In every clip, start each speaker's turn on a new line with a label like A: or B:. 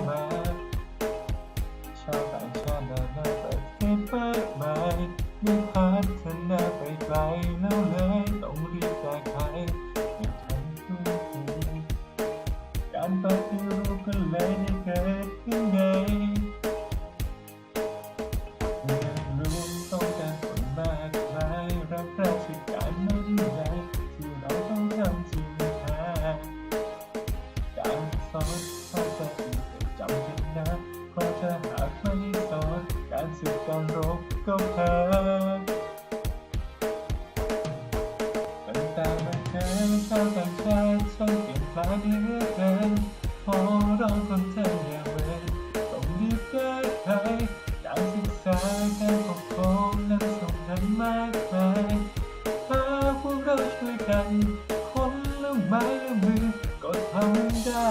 A: เข้ามาชาวต่างชาตินานาประเทศมากมายได้พัฒนาไปไกลแล้วเลยต้องรีบแก้ไขให้ทันท่วงทีการปฏิรูปก็เลยได้เกิดขึ้นไงที่เราต้องทำจริงจังการสอนภาษาอีก นี้เหลือเกินพอเราคนเธออย่าเว้นต้องรีบแก้ไขการศึกษาการปกครองนั้นสำคัญมากมายถ้าพวกเราช่วยกัน คนละไม้ละมือก็ทำได้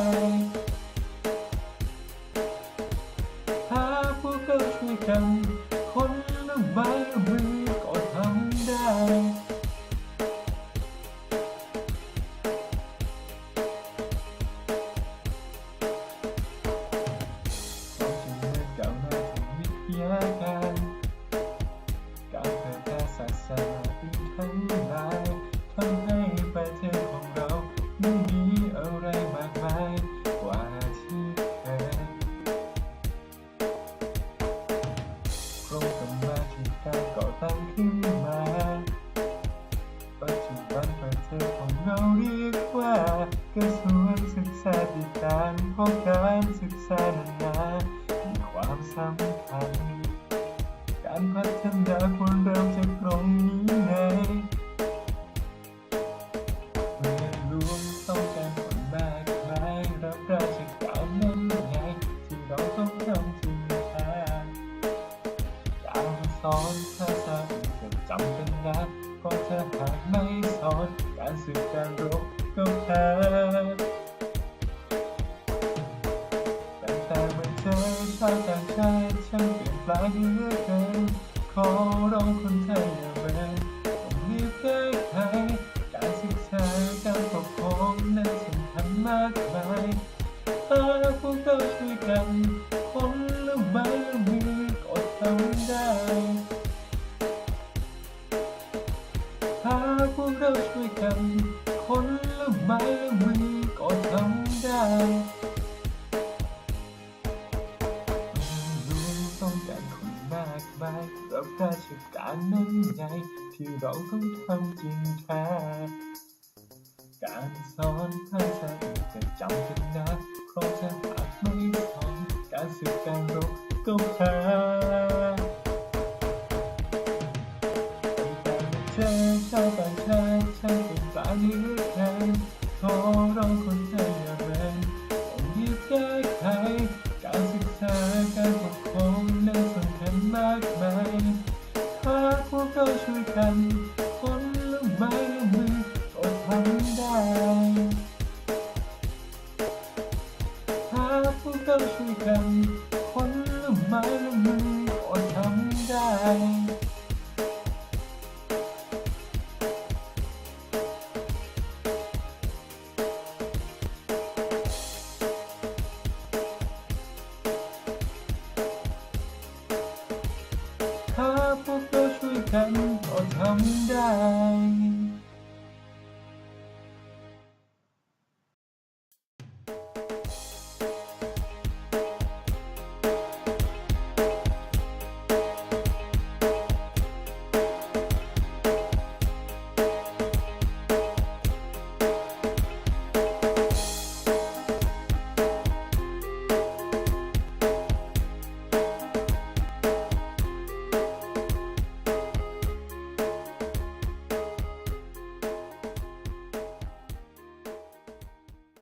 A: าการการเผยแพร่ศาสนาอีกทั้งหลายทำให้ประเทศของเราไม่มีอะไรมากมายกว่าที่เคยโครงสมมาธิการก่อตั้งขึ้นมาปัจจุบันประเทศของเราเรียกว่ากระทรวงศึกษาธิการเพราะการศึกษานั้นนามีความสำคัญ การพัฒนาควรเริ่มจากตรงนี้ไงเมืองหลวงต้องการคนมากมายรับราชการนั้นไงที่เราต้องทำจริงจังการสอนภาษาอื่นจำเป็นนะเพราะถ้าหากไม่สอนการศึกการรบก็แพ้แตั้งแต่เมื่อเจอชาวต่างชาติ ลางเปลี่ยนเหลือเกินขอร้องคนไทย การนั้นใหญ่ที่เราต้องทำจริงแท้การสอนภาษาอื่นก็จำเป็นนะเพราะถ้าหากไม่สอนการศึกการรบก็แพ้ตั้งแต่เจอชาวต่างชาติช่างเป็นปลาเหลือเกินขอร้องคน พวกเราช่วยกันคนละไม้ละมือก็ทำได้ถ้าพวกเราช่วยกันคนละไม้ละมือก็ทำได้ถ้ กันก็ทำได้